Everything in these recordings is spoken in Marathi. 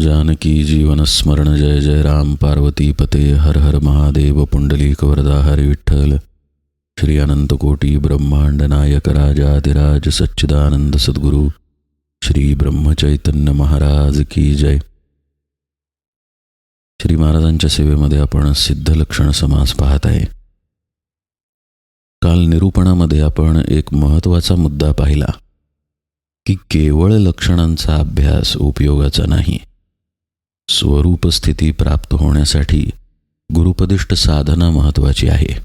जानकी जीवनस्मरण जय जय राम पार्वती पते हर हर महादेव पुंडली वरदा हरि विठ्ठल। श्री अनंतकोटी ब्रह्मांड नायक राजाधिराज सच्चिदानंद सद्गुरू श्री ब्रह्मचैतन्य महाराज की जय। श्री महाराजांच्या सेवेमध्ये आपण सिद्ध लक्षण समास पाहत आहे. काल निरूपणामध्ये आपण एक महत्त्वाचा मुद्दा पाहिला की केवळ लक्षणांचा अभ्यास उपयोगाचा नाही स्वरूप स्थिती प्राप्त होण्यासाठी गुरुपदिष्ट साधना महत्त्वाची आहे.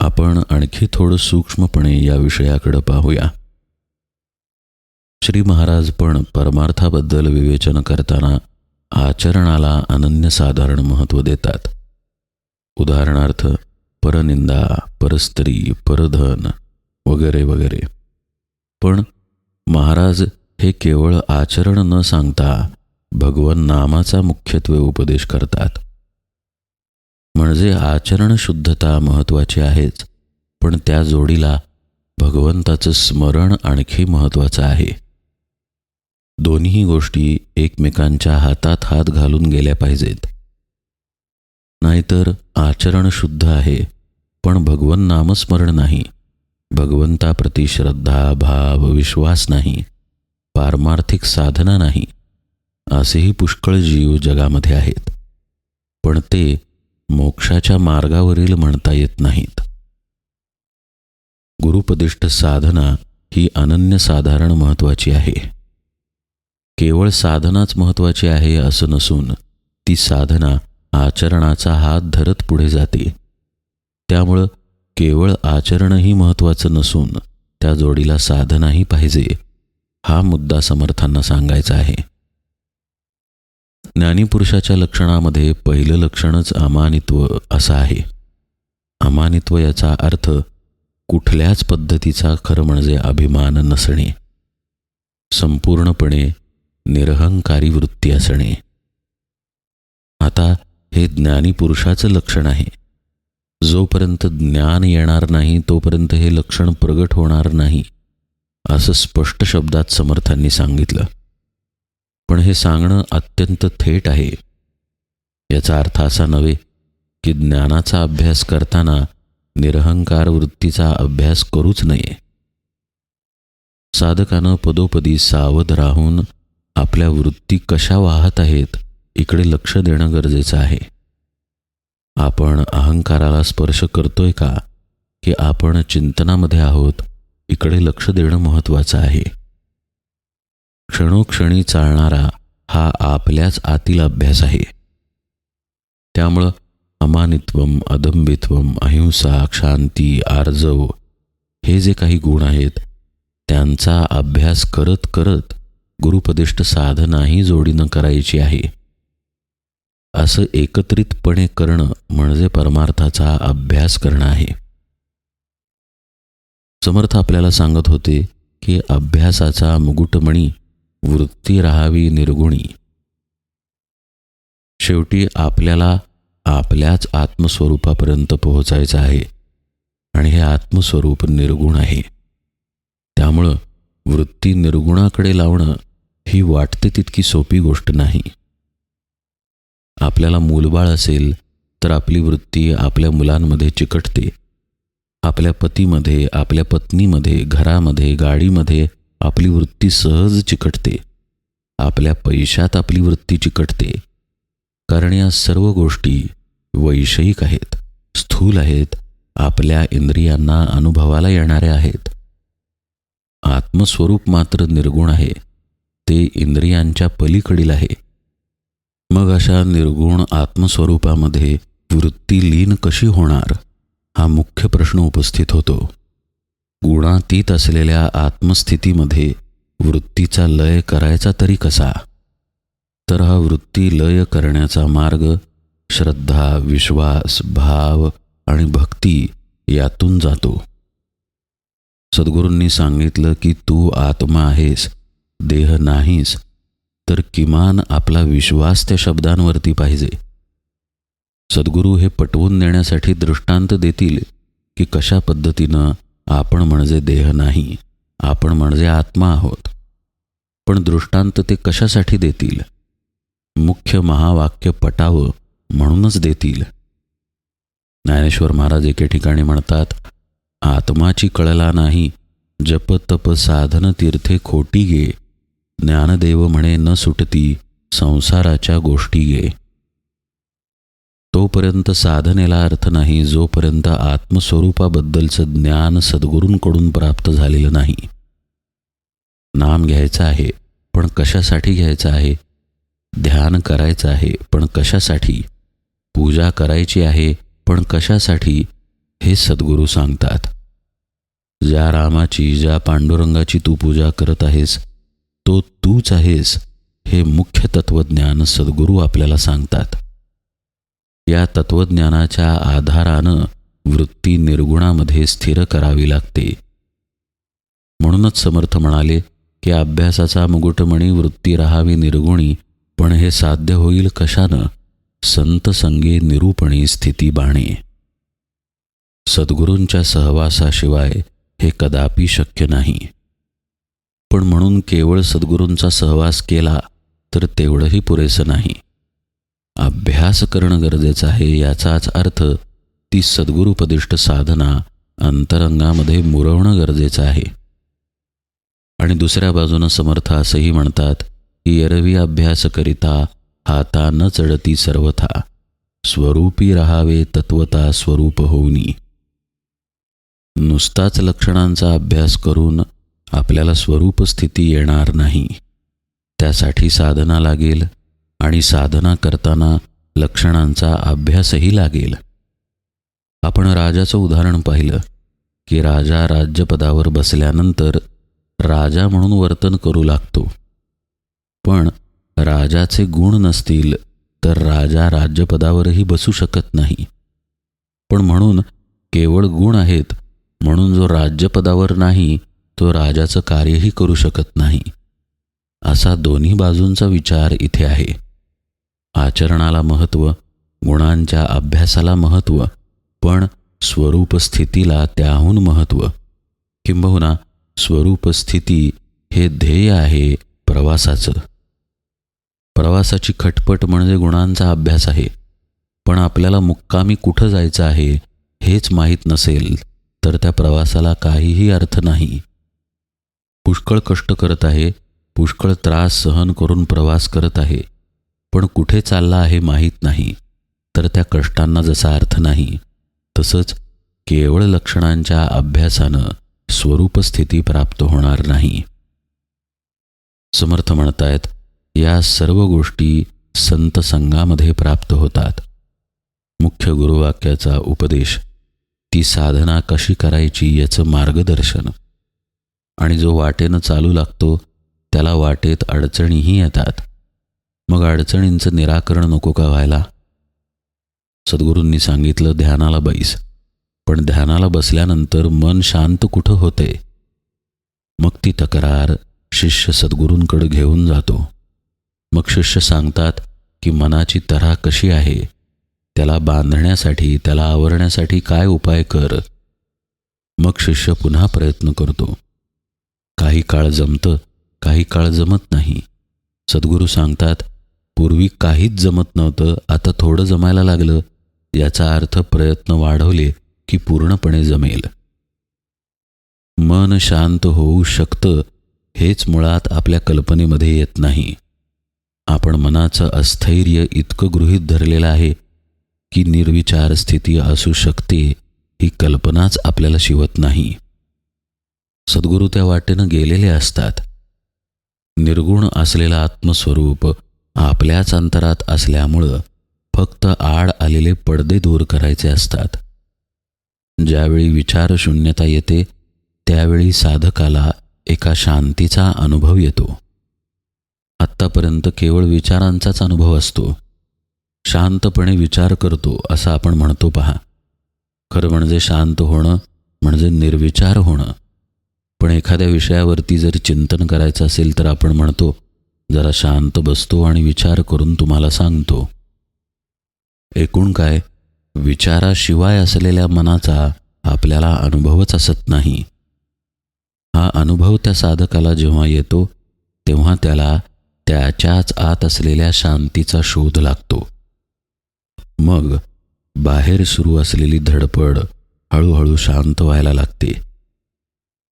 आपण आणखी थोडं सूक्ष्मपणे या विषयाकडे पाहूया. श्री महाराज पण परमार्थाबद्दल विवेचन करताना आचरणाला अनन्यसाधारण महत्त्व देतात. उदाहरणार्थ परनिंदा परस्त्री परधन वगैरे वगैरे. पण महाराज हे केवळ आचरण न सांगता भगवान नामाचा मुख्यत्वे उपदेश करतात. म्हणजे आचरण शुद्धता महत्त्वाची आहेच पण त्या जोडीला भगवंताचं स्मरण आणखी महत्त्वाचं आहे. दोन्ही गोष्टी एकमेकांच्या हातात हात घालून गेल्या पाहिजेत. नाहीतर आचरण शुद्ध आहे पण भगवन नामस्मरण नाही. भगवंताप्रती श्रद्धा भाव विश्वास नाही. पारमार्थिक साधना नाही. असेही पुष्कळ जीव जगामध्ये आहेत. पण ते मोक्षाच्या मार्गावरील म्हणता येत नाहीत. गुरुपदिष्ट साधना ही अनन्यसाधारण महत्त्वाची आहे. केवळ साधनाच महत्त्वाची आहे असं नसून ती साधना आचरणाचा हात धरत पुढे जाते. त्यामुळं केवळ आचरणही महत्त्वाचं नसून त्या जोडीला साधनाही पाहिजे हा मुद्दा समर्थांना सांगायचा आहे. ज्ञानीपुरुषाच्या लक्षणामध्ये पहिलं लक्षणच अमानित्व असं आहे. अमानित्व याचा अर्थ कुठल्याच पद्धतीचा खरं म्हणजे अभिमान नसणे. संपूर्णपणे निरहंकारी वृत्ती असणे. आता हे ज्ञानीपुरुषाचं लक्षण आहे. जोपर्यंत ज्ञान येणार नाही तोपर्यंत हे लक्षण प्रगट होणार नाही असं स्पष्ट शब्दात समर्थांनी सांगितलं. पण हे सांगणं अत्यंत थेट आहे. याचा अर्थ असा नव्हे की ज्ञानाचा अभ्यास करताना निरहंकार वृत्तीचा अभ्यास करूच नये. साधकानं पदोपदी सावध राहून आपल्या वृत्ती कशा वाहत आहेत इकडे लक्ष देणं गरजेचं आहे. आपण अहंकाराला स्पर्श करतोय का की आपण चिंतनामध्ये आहोत इकडे लक्ष देणं महत्त्वाचं आहे. क्षणोक्षणी चालणारा हा आपल्याच आतील अभ्यास आहे. त्यामुळं अमानित्वम अदंबित्वम अहिंसा शांती आर्जव हे जे काही गुण आहेत त्यांचा अभ्यास करत करत गुरुपदिष्ट साधनाही जोडीनं करायची आहे. असं एकत्रितपणे करणं म्हणजे परमार्थाचा अभ्यास करणं आहे. समर्थ आपल्याला सांगत होते की अभ्यासाचा मुकुटमणी वृत्ती राहावी निर्गुणी. शेवटी आपल्याला आपल्याच आत्मस्वरूपापर्यंत पोहोचायचं आहे आणि हे आत्मस्वरूप निर्गुण आहे. त्यामुळं वृत्ती निर्गुणाकडे लावणं ही वाटते तितकी सोपी गोष्ट नाही. आपल्याला मूलबाळ असेल तर आपली वृत्ती आपल्या मुलांमध्ये चिकटते. आपल्या पतीमध्ये आपल्या पत्नीमध्ये घरामध्ये गाडीमध्ये आपली वृत्ती सहज चिकटते. आपल्या पैशात आपली वृत्ती चिकटते. कारण या सर्व गोष्टी वैषयिक आहेत. स्थूल आहेत. आपल्या इंद्रियांना अनुभवाला येणाऱ्या आहेत. आत्मस्वरूप मात्र निर्गुण आहे. ते इंद्रियांच्या पलीकडील आहे. मग अशा निर्गुण आत्मस्वरूपामध्ये वृत्ती लीन कशी होणार? हा मुख्य प्रश्न उपस्थित होतो. गुणातीत असलेल्या आत्मस्थितीमध्ये वृत्तीचा लय करायचा तरी कसा? तर हा वृत्ती लय करण्याचा मार्ग श्रद्धा विश्वास भाव आणि भक्ती यातून जातो. सद्गुरूंनी सांगितलं की तू आत्मा आहेस देह नाहीस तर किमान आपला विश्वास त्या शब्दांवरती पाहिजे. सद्गुरू हे पटवून देण्यासाठी दृष्टांत देतील की कशा पद्धतीनं आपण म्हणजे देह नाही आपण म्हणजे आत्मा आहोत. पण दृष्टांत ते कशासाठी देतील? मुख्य महावाक्य पटावं म्हणूनच देतील. ज्ञानेश्वर महाराज एके ठिकाणी म्हणतात आत्माची कळला नाही जप तप साधन तीर्थे खोटी गे ज्ञानदेव म्हणे न सुटती संसाराच्या गोष्टी गे तोपर्यंत साधनेला अर्थ नाही जोपर्यंत आत्मस्वरूपाबद्दलचं ज्ञान सद्गुरूंकडून प्राप्त झालेलं नाही. नाम घ्यायचं आहे पण कशासाठी घ्यायचं आहे? ध्यान करायचं आहे पण कशासाठी? पूजा करायची आहे पण कशासाठी? हे सद्गुरू सांगतात. ज्या रामाची ज्या पांडुरंगाची तू पूजा करत आहेस तो तूच आहेस हे मुख्य तत्वज्ञान सद्गुरू आपल्याला सांगतात. या तत्वज्ञानाच्या आधारानं वृत्ती निर्गुणामध्ये स्थिर करावी लागते. म्हणूनच समर्थ म्हणाले की अभ्यासाचा मुकुटमणी वृत्ती राहावी निर्गुणी पण हे साध्य होईल कशानं? संत संगे निरूपणी स्थिती बाणे. सद्गुरूंच्या सहवासाशिवाय हे कदापि शक्य नाही. पण म्हणून केवळ सद्गुरूंचा सहवास केला तर तेवढंही पुरेसं नाही. अभ्यास करणं गरजेचं आहे याचाच अर्थ ती सद्गुरुपदिष्ट साधना अंतरंगामध्ये मुरवणं गरजेचं आहे. आणि दुसऱ्या बाजूनं समर्थ असंही म्हणतात की एरवी अभ्यास करिता हाता न चढती सर्वथा स्वरूपी राहावे तत्वता स्वरूप होऊनी. नुसताच लक्षणांचा अभ्यास करून आपल्याला स्वरूप स्थिती येणार नाही. त्यासाठी साधना लागेल आणि साधना करताना लक्षणांचा अभ्यासही लागेल. आपण राजाचं उदाहरण पाहिलं की राजा राज्यपदावर बसल्यानंतर राजा म्हणून वर्तन करू लागतो. पण राजाचे गुण नसतील तर राजा राज्यपदावरही बसू शकत नाही. पण म्हणून केवळ गुण आहेत म्हणून जो राज्यपदावर नाही तो राजाचं कार्यही करू शकत नाही. असा दोन्ही बाजूंचा विचार इथे आहे. आचरणाला महत्त्व गुणांच्या अभ्यासाला महत्त्व पण स्वरूप स्थितीला त्याहून महत्त्व किंबहुना स्वरूपस्थिती हे ध्येय आहे प्रवासाचं. प्रवासाची खटपट म्हणजे गुणांचा अभ्यास आहे. पण आपल्याला मुक्कामी कुठं जायचं आहे हेच माहीत नसेल तर त्या प्रवासाला काहीही अर्थ नाही. पुष्कळ कष्ट करत आहे पुष्कळ त्रास सहन करून प्रवास करत आहे. पण कुठे चालला आहे माहीत नाही. तर त्या कष्टांना जसा अर्थ नाही तसंच केवळ लक्षणांच्या अभ्यासानं स्वरूपस्थिती प्राप्त होणार नाही. समर्थ म्हणतायत या सर्व गोष्टी संत संघामध्ये प्राप्त होतात. मुख्य गुरुवाक्याचा उपदेश ती साधना कशी करायची याचं मार्गदर्शन. आणि जो वाटेनं चालू लागतो त्याला वाटेत अडचणीही येतात. मग अडचणींचं निराकरण नको का व्हायला? सद्गुरूंनी सांगितलं ध्यानाला बैस. पण ध्यानाला बसल्यानंतर मन शांत कुठं होते? मग ती तक्रार शिष्य सद्गुरूंकडे घेऊन जातो. मग शिष्य सांगतात की मनाची तऱ्हा कशी आहे? त्याला बांधण्यासाठी त्याला आवरण्यासाठी काय उपाय कर? मग शिष्य पुन्हा प्रयत्न करतो. काही काळ जमतं काही काळ जमत नाही. सद्गुरू सांगतात पूर्वी काहीच जमत नव्हतं आता थोडं जमायला लागलं. याचा अर्थ प्रयत्न वाढवले की पूर्णपणे जमेल. मन शांत होऊ शकतं हेच मुळात आपल्या कल्पनेमध्ये येत नाही. आपण मनाचं अस्थैर्य इतकं गृहीत धरलेलं आहे की निर्विचार स्थिती असू शकते ही कल्पनाच आपल्याला शिवत नाही. सद्गुरू त्या वाटेनं गेलेले असतात. निर्गुण असलेलं आत्मस्वरूप आपल्याच अंतरात असल्यामुळं फक्त आड आलेले पडदे दूर करायचे असतात. ज्यावेळी विचारशून्यता येते त्यावेळी साधकाला एका शांतीचा अनुभव येतो. आत्तापर्यंत केवळ विचारांचाच अनुभव असतो. शांतपणे विचार करतो असं आपण म्हणतो पहा. खरं म्हणजे शांत होणं म्हणजे निर्विचार होणं. पण एखाद्या विषयावरती जर चिंतन करायचं असेल तर आपण म्हणतो जरा शांत बसतो आणि विचार करून तुम्हाला सांगतो. एकूण काय विचाराशिवाय असलेल्या मनाचा आपल्याला अनुभवच असत नाही. हा अनुभव त्या साधकाला जेव्हा येतो तेव्हा त्याला त्याच्याच आत असलेल्या शांतीचा शोध लागतो. मग बाहेर सुरू असलेली धडपड हळूहळू शांत व्हायला लागते.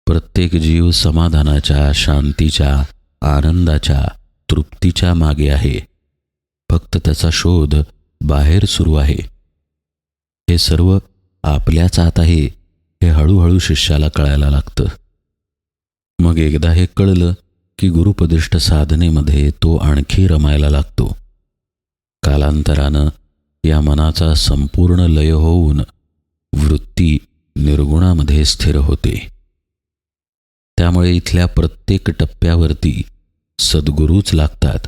प्रत्येक जीव समाधानाच्या शांतीच्या आनंदाच्या तृप्तीच्या मागे आहे. फक्त त्याचा शोध बाहेर सुरू आहे. हे सर्व आपल्याच आत आहे हे हळूहळू शिष्याला कळायला लागतं. मग एकदा हे कळलं की गुरुपदिष्ट साधनेमध्ये तो आणखी रमायला लागतो. कालांतरानं या मनाचा संपूर्ण लय होऊन वृत्ती निर्गुणामध्ये स्थिर होते. त्यामुळे इथल्या प्रत्येक टप्प्यावरती सद्गुरूच लागतात.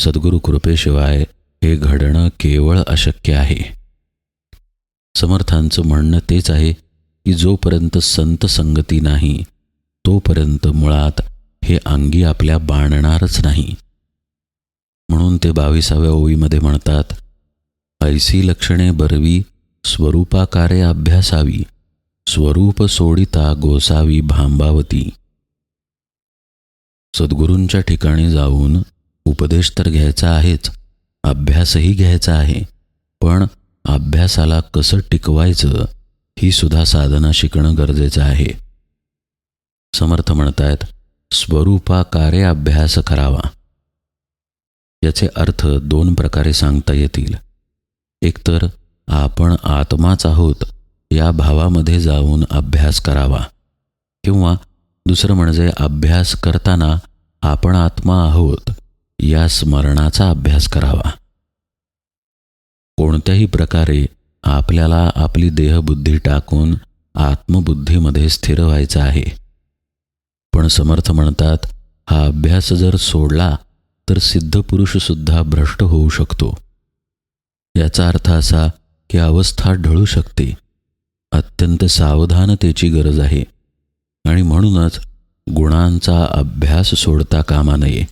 सद्गुरू कृपेशिवाय हे घडणं केवळ अशक्य आहे. समर्थांचं म्हणणं तेच आहे की जोपर्यंत संत संगती नाही तोपर्यंत मुळात हे अंगी आपल्या बाणणारच नाही. म्हणून ते बावीसाव्या ओळीमध्ये म्हणतात ऐसी लक्षणे बरवी स्वरूपाकारे अभ्यासावी स्वरूप सोडिता गोसावी भांबावती. सद्गुरूंच्या ठिकाणी जाऊन उपदेश तर घ्यायचा आहेच अभ्यासही घ्यायचा आहे पण अभ्यासाला कसं टिकवायचं ही सुद्धा साधना शिकणं गरजेचं आहे. समर्थ म्हणतायत स्वरूपाकारे अभ्यास करावा. याचे अर्थ दोन प्रकारे सांगता येतील. एकतर आपण आत्माच आहोत या भावामध्ये जाऊन अभ्यास करावा किंवा दुसरं म्हणजे अभ्यास करताना आपण आत्मा आहोत या स्मरणाचा अभ्यास करावा. कोणत्याही प्रकारे आपल्याला आपली देहबुद्धी टाकून आत्मबुद्धीमध्ये स्थिर व्हायचं आहे. पण समर्थ म्हणतात हा अभ्यास जर सोडला तर सिद्धपुरुषसुद्धा भ्रष्ट होऊ शकतो. याचा अर्थ असा की अवस्था ढळू शकते. अत्यंत सावधानतेची गरज आहे. आणि म्हणूनच गुणांचा अभ्यास सोडता कामा नये.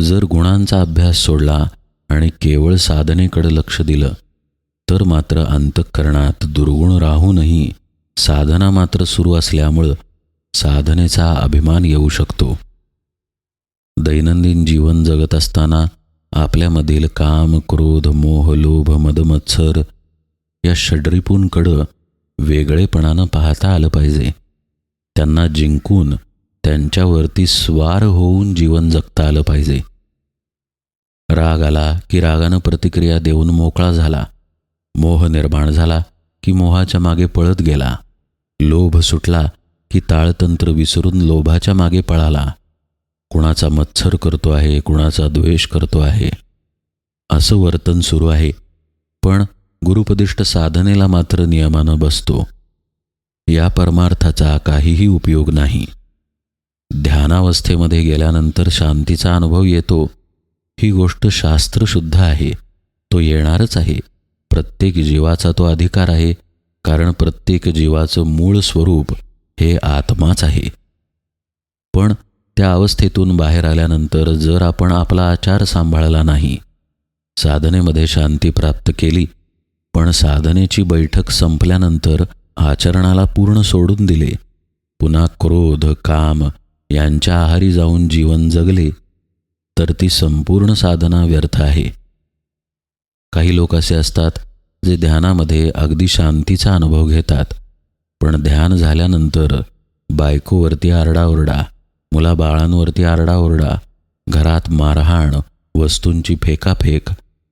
जर गुणांचा अभ्यास सोडला आणि केवळ साधनेकडे लक्ष दिलं तर मात्र अंतःकरणात दुर्गुण राहूनही साधना मात्र सुरू असल्यामुळं साधनेचा अभिमान येऊ शकतो. दैनंदिन जीवन जगत असताना आपल्यामधील काम क्रोध मोह लोभ मदमत्सर या षड्रिपूंकडं वेगळेपणानं पाहता आलं पाहिजे. त्यांना जिंकून त्यांच्यावरती स्वार होऊन जीवन जगता आलं पाहिजे. राग आला की रागानं प्रतिक्रिया देऊन मोकळा झाला. मोह निर्माण झाला की मोहाच्या मागे पळत गेला. लोभ सुटला की ताळतंत्र विसरून लोभाच्या मागे पळाला. कुणाचा मत्सर करतो आहे कुणाचा द्वेष करतो आहे. असं वर्तन सुरू आहे. पण गुरुपदिष्ट साधनेला मात्र नियमानं बसतो. या परमार्थाचा काहीही उपयोग नाही. ध्यानावस्थेमध्ये गेल्यानंतर शांतीचा अनुभव येतो. ही गोष्ट शास्त्रशुद्ध आहे. तो येणारच आहे. प्रत्येक जीवाचा तो अधिकार आहे. कारण प्रत्येक जीवाचं मूळ स्वरूप हे आत्माच आहे. पण त्या अवस्थेतून बाहेर आल्यानंतर जर आपण आपला आचार सांभाळला नाही साधनेमध्ये शांती प्राप्त केली पण साधनेची बैठक संपल्यानंतर आचरणाला पूर्ण सोडून दिले. पुन्हा क्रोध काम यांच्या आहारी जाऊन जीवन जगले. तर ती संपूर्ण साधना व्यर्थ आहे. काही लोक असे असतात जे ध्यानामध्ये अगदी शांतीचा अनुभव घेतात. पण ध्यान झाल्यानंतर बायकोवरती आरडाओरडा मुलाबाळांवरती आरडाओरडा घरात मारहाण वस्तूंची फेकाफेक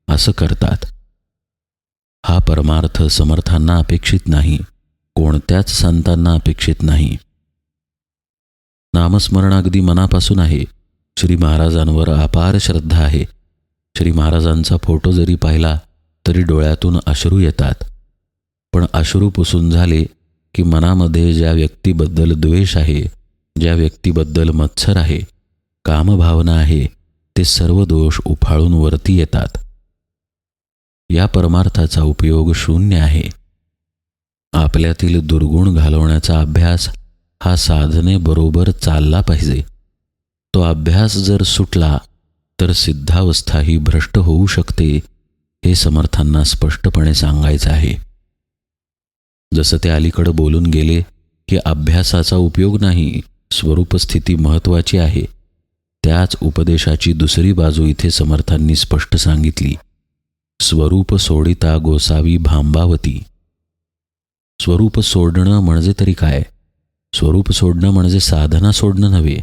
असं करतात. हा परमार्थ समर्थांना अपेक्षित नाही. कोणत्याच संतांना अपेक्षित नाही. नामस्मरण अगदी मनापासून आहे. श्री महाराजांवर अपार श्रद्धा आहे. श्री महाराजांचा फोटो जरी पाहिला तरी डोळ्यातून अश्रू येतात. पण अश्रू पुसून झाले की मनामध्ये ज्या व्यक्तीबद्दल द्वेष आहे ज्या व्यक्तीबद्दल मत्सर आहे कामभावना आहे ते सर्व दोष उफाळून वरती येतात. या परमार्थाचा उपयोग शून्य आहे. आपल्यातील दुर्गुण घालवण्याचा अभ्यास हा साधनेबरोबर चालला पाहिजे. तो अभ्यास जर सुटला तर सिद्धावस्थाही भ्रष्ट होऊ शकते हे समर्थांना स्पष्टपणे सांगायचं आहे. जसं ते अलीकडं बोलून गेले की अभ्यासाचा उपयोग नाही स्वरूपस्थिती महत्त्वाची आहे. त्याच उपदेशाची दुसरी बाजू इथे समर्थांनी स्पष्ट सांगितली. स्वरूप सोडिता गोसावी भांबावती. स्वरूप सोडणं म्हणजे तरी काय? स्वरूप सोडणं म्हणजे साधना सोडणं नव्हे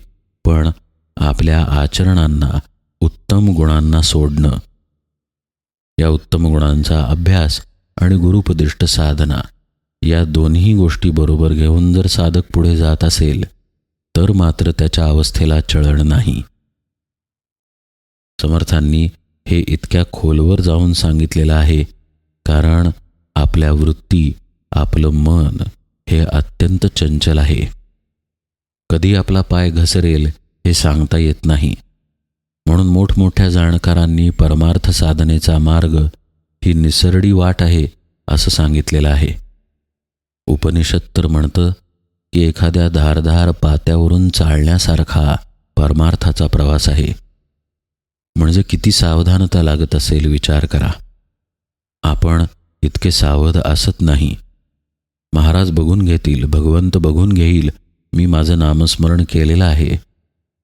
पण आपल्या आचरणांना उत्तम गुणांना सोडणं. या उत्तम गुणांचा अभ्यास आणि गुरुपदिष्ट साधना या दोन्ही गोष्टी बरोबर घेऊन जर साधक पुढे जात असेल तर मात्र त्याच्या अवस्थेला चळण नाही. समर्थांनी हे इतक्या खोलवर जाऊन सांगितलेलं आहे कारण आपल्या वृत्ती आपलं मन हे अत्यंत चंचल आहे. कधी आपला पाय घसरेल हे सांगता येत नाही. म्हणून मोठमोठ्या जाणकारांनी परमार्थ साधनेचा मार्ग ही निसरडी वाट आहे असं सांगितलेलं आहे. उपनिषद तर म्हणतं की एखाद्या धारधार पात्यावरून चालण्यासारखा परमार्थाचा प्रवास आहे. म्हणजे किती सावधानता लागत असेल विचार करा. आपण इतके सावध असत नाही. महाराज बघून घेतील भगवंत बघून घेईल मी माझं नामस्मरण केलेलं आहे.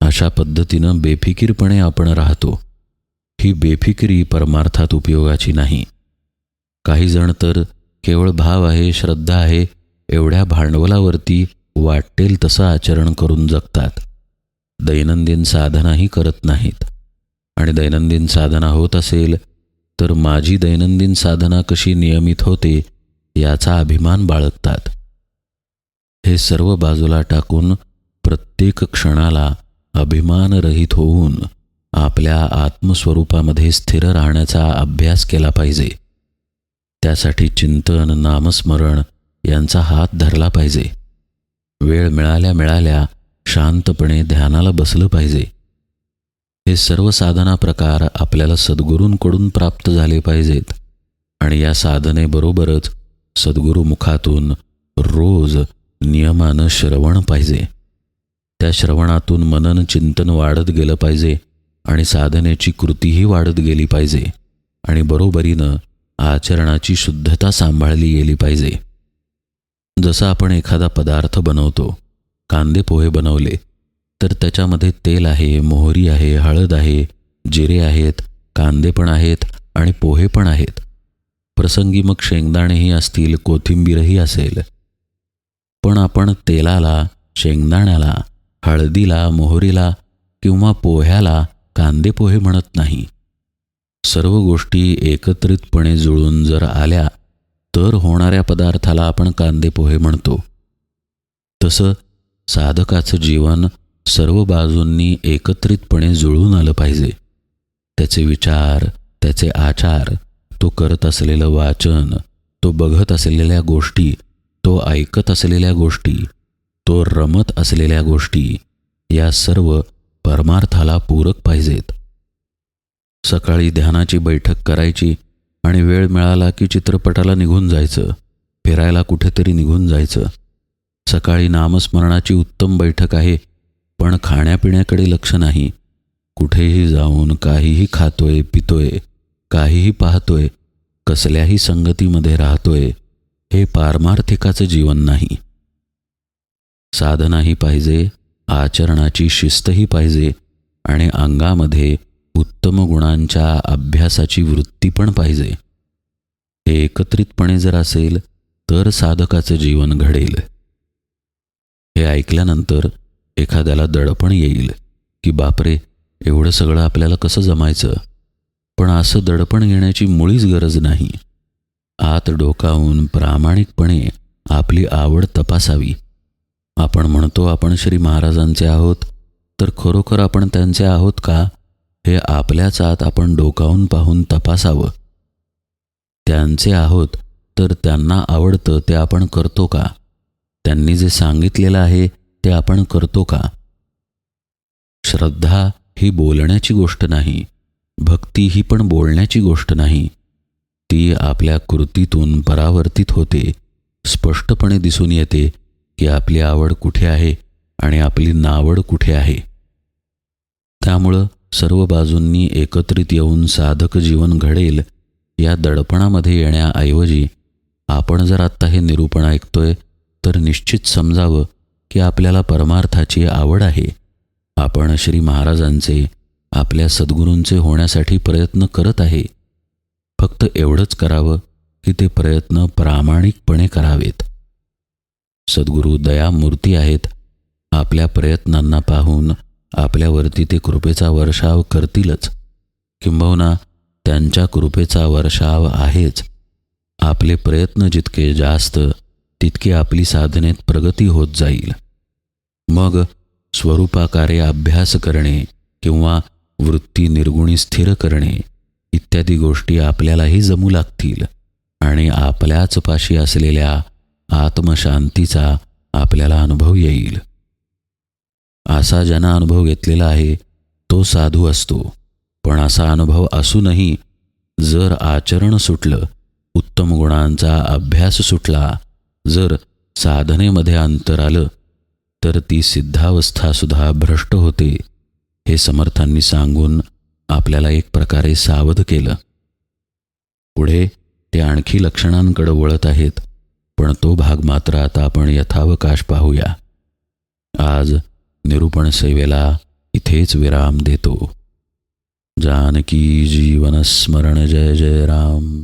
अशा पद्धतीनं बेफिकीरपणे आपण राहतो. ही बेफिकिरी परमार्थात उपयोगाची नाही. काही जण तर केवळ भाव आहे श्रद्धा आहे एवढ्या भांडवलावरती वाटेल तसं आचरण करून जगतात. दैनंदिन साधनाही करत नाहीत. आणि दैनंदिन साधना होत असेल तर माझी दैनंदिन साधना कशी नियमित होते याचा अभिमान बाळगतात. हे सर्व बाजूला टाकून प्रत्येक क्षणाला अभिमानरहित होऊन आपल्या आत्मस्वरूपामध्ये स्थिर राहण्याचा अभ्यास केला पाहिजे. त्यासाठी चिंतन नामस्मरण यांचा हात धरला पाहिजे. वेळ मिळाल्या मिळाल्या शांतपणे ध्यानाला बसलं पाहिजे. हे सर्व साधना प्रकार आपल्याला सद्गुरूंकडून प्राप्त झाले पाहिजेत आणि या साधनेबरोबरच सद्गुरुमुखातून रोज नियमानं श्रवण पाहिजे. त्या श्रवणातून मनन चिंतन वाढत गेलं पाहिजे आणि साधनेची कृतीही वाढत गेली पाहिजे आणि बरोबरीनं आचरणाची शुद्धता सांभाळली गेली पाहिजे. जसं आपण एखादा पदार्थ बनवतो कांदे पोहे बनवले तर त्याच्यामध्ये तेल आहे मोहरी आहे हळद आहे जिरे आहेत कांदे पण आहेत आणि पोहे पण आहेत. प्रसंगी मग शेंगदाणेही असतील कोथिंबीरही असेल. पण आपण तेलाला शेंगदाण्याला हळदीला मोहरीला किंवा पोह्याला कांदे पोहे म्हणत नाही. सर्व गोष्टी एकत्रितपणे जुळून जर आल्या तर होणाऱ्या पदार्थाला आपण कांदे पोहे म्हणतो. तसं साधकाचं जीवन सर्व बाजूंनी एकत्रितपणे जुळून आलं पाहिजे. त्याचे विचार त्याचे आचार तो करत असलेलं वाचन तो बघत असलेल्या गोष्टी तो ऐकत असलेल्या गोष्टी तो रमत असलेल्या गोष्टी या सर्व परमार्थाला पूरक पाहिजेत. सकाळी ध्यानाची बैठक करायची आणि वेळ मिळाला की चित्रपटाला निघून जायचं फिरायला कुठेतरी निघून जायचं. सकाळी नामस्मरणाची उत्तम बैठक आहे पण खाण्यापिण्याकडे लक्ष नाही. कुठेही जाऊन काहीही खातोय पितोय काहीही पाहतोय कसल्याही संगतीमध्ये राहतोय हे पारमार्थिकाचं जीवन नाही. साधनाही पाहिजे आचरणाची शिस्तही पाहिजे आणि अंगामध्ये उत्तम गुणांच्या अभ्यासाची वृत्ती पण पाहिजे. हे एकत्रितपणे जर असेल तर साधकाचं जीवन घडेल. हे ऐकल्यानंतर एखाद्याला दडपण येईल की बापरे एवढं सगळं आपल्याला कसं जमायचं? पण असं दडपण घेण्याची मुळीच गरज नाही. आत डोकावून प्रामाणिकपणे आपली आवड तपासावी. आपण म्हणतो आपण श्री महाराजांचे आहोत तर खरोखर आपण त्यांचे आहोत का? हे आपल्याच आत आपण डोकावून पाहून तपासावं. त्यांचे आहोत तर त्यांना आवडतं ते आपण करतो का? त्यांनी जे सांगितलेलं आहे ते आपण करतो का? श्रद्धा ही बोलण्याची गोष्ट नाही. भक्ती ही पण बोलण्याची गोष्ट नाही. ती आपल्या कृतीतून परावर्तित होते. स्पष्टपणे दिसून येते की आपली आवड कुठे आहे आणि आपली नावड कुठे आहे. त्यामुळं सर्व बाजूंनी एकत्रित येऊन साधक जीवन घडेल या दडपणामध्ये येण्याऐवजी आपण जर आत्ता हे निरूपण ऐकतोय तर निश्चित समजावं की आपल्याला परमार्थाची आवड आहे. आपण श्री महाराजांचे आपल्या सद्गुरूंचे होण्यासाठी प्रयत्न करत आहे. फक्त एवढंच करावं की ते प्रयत्न प्रामाणिकपणे करावेत. सद्गुरू दयामूर्ती आहेत. आपल्या प्रयत्नांना पाहून आपल्यावरती ते कृपेचा वर्षाव करतीलच. किंबहुना त्यांच्या कृपेचा वर्षाव आहेच. आपले प्रयत्न जितके जास्त तितकी आपली साधनेत प्रगती होत जाईल. मग स्वरूपाकारे अभ्यास करणे किंवा वृत्ती निर्गुणी स्थिर करणे इत्यादी गोष्टी आपल्यालाही जमू लागतील आणि आपल्याच पाशी असलेल्या आत्मशांतीचा आपल्याला अनुभव येईल. असा ज्यांना अनुभव घेतलेला आहे तो साधू असतो. पण असा अनुभव असूनही जर आचरण सुटलं उत्तम गुणांचा अभ्यास सुटला जर साधनेमध्ये अंतर आलं तर ती सिद्धावस्थासुद्धा भ्रष्ट होते. हे समर्थांनी सांगून आपल्याला एक प्रकारे सावध केलं. पुढे ते आणखी लक्षणांकडे वळत आहेत पण तो भाग मात्र आता आपण यथावकाश पाहूया. आज निरूपण सेवेला इथेच विराम देतो. जानकी जीवन स्मरण जय जय राम.